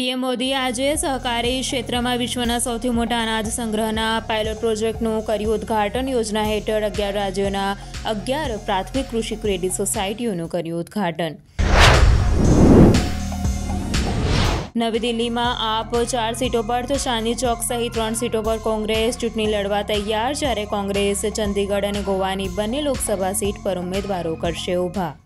PM મોદીએ આજે સહકારી ક્ષેત્રમાં વિશ્વના સૌથી મોટા અનાજ સંગ્રહના પાયલોટ પ્રોજેક્ટનું કર્યું ઉદ્ઘાટન. યોજના હેઠળ અગિયાર રાજ્યોના અગિયાર પ્રાથમિક કૃષિ ક્રેડિટ સોસાયટીઓનું કર્યું ઉદ્ઘાટન. નવી દિલ્હીમાં આપ ચાર સીટો પર તો ચાંદની ચોક સહિત ત્રણ સીટો પર કોંગ્રેસ ચૂંટણી લડવા તૈયાર, જ્યારે કોંગ્રેસ, ચંદીગઢ અને ગોવાની બંને લોકસભા સીટ પર ઉમેદવારો કરશે ઊભા.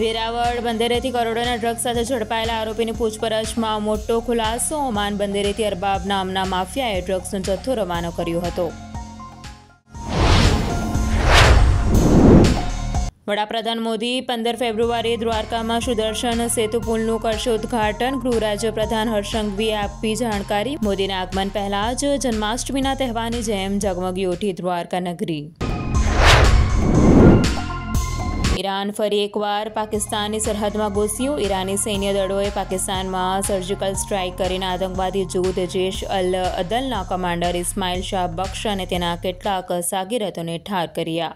વેરાવળ બંદરેથી કરોડોના ડ્રગ્સ સાથે ઝડપાયેલા આરોપીની પૂછપરછમાં મોટો ખુલાસો. ઓમાન બંદરેથી અરબાબ નામના માફિયાએ ડ્રગ્સનો જથ્થો રવાનો કર્યો હતો. વડાપ્રધાન મોદી પંદર ફેબ્રુઆરીએ દ્વારકામાં સુદર્શન સેતુ પુલનું કરશે ઉદ્ઘાટન. ગૃહ રાજ્ય પ્રધાન હર્ષંઘવીએ આપી જાણકારી. મોદીના આગમન પહેલા જ જન્માષ્ટમીના તહેવારની જેમ ઝગમગી ઉઠી દ્વારકા નગરી ઈરાન ફરી એકવાર પાકિસ્તાનની સરહદમાં ઘૂસ્યું. ઈરાની સૈન્ય દળોએ પાકિસ્તાનમાં સર્જિકલ સ્ટ્રાઇક કરીને આતંકવાદી જૂથ જેશ અલ અદલના કમાન્ડર ઇસ્માઇલ શાહ બક્ષ અને તેના કેટલાક સાગીરતોને ઠાર કર્યા.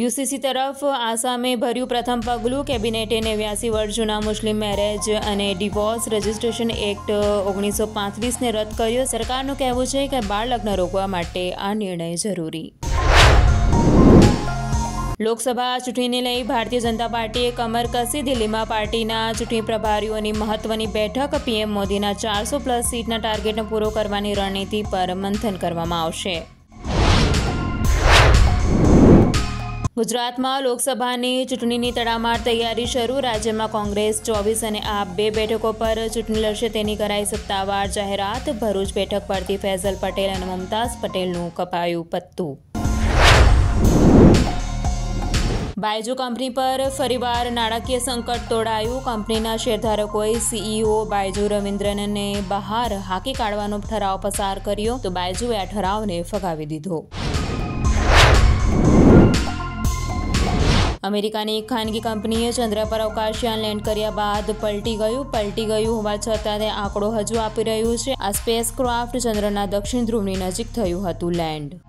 યુસીસી તરફ આસામે ભર્યું પ્રથમ પગલું. કેબિનેટે નેવ્યાસી વર્ષ જૂના મુસ્લિમ મેરેજ અને ડિવોર્સ રજિસ્ટ્રેશન એક્ટ ઓગણીસો પાંત્રીસને રદ કર્યો. સરકારનું કહેવું છે કે બાળ લગ્ન રોકવા માટે આ નિર્ણય જરૂરી. લોકસભા ચૂંટણીને લઈ ભારતીય જનતા પાર્ટીએ કમર કસી દિલ્હીમાં પાર્ટીના ચૂંટણી પ્રભારીઓની મહત્વની બેઠક. પીએમ મોદીના ચારસો પ્લસ સીટના ટાર્ગેટને પૂરો કરવાની રણનીતિ પર મંથન કરવામાં આવશે. ગુજરાતમાં લોકસભાની ચૂંટણીની તડામાર તૈયારી શરૂ. રાજ્યમાં કોંગ્રેસ ચોવીસ અને આપ બે બેઠકો પર ચૂંટણી લડશે તેની કરાઈ સત્તાવાર જાહેરાત. ભરૂચ બેઠક પરથી ફૈઝલ પટેલ અને મુમતાઝ પટેલનું કપાયું પત્તું. બાયજુ કંપની પર ફરીવાર નાણાકીય સંકટ તોડાયું. કંપનીના શેરધારકોએ સીઈઓ બાયજુ રવિન્દ્રનને બહાર હાકી કાઢવાનો ઠરાવ પસાર કર્યો તો બાયજુએ આ ઠરાવને ફગાવી દીધો. અમેરિકાની એક ખાનગી કંપનીએ ચંદ્ર પર અવકાશયાન લેન્ડ કર્યા બાદ પલટી ગયું. પલટી ગયું હોવા છતાં તે આંકડો હજુ આપી રહ્યું છે. આ સ્પેસ ક્રાફ્ટ ચંદ્રના દક્ષિણ ધ્રુવની નજીક થયું હતું લેન્ડ.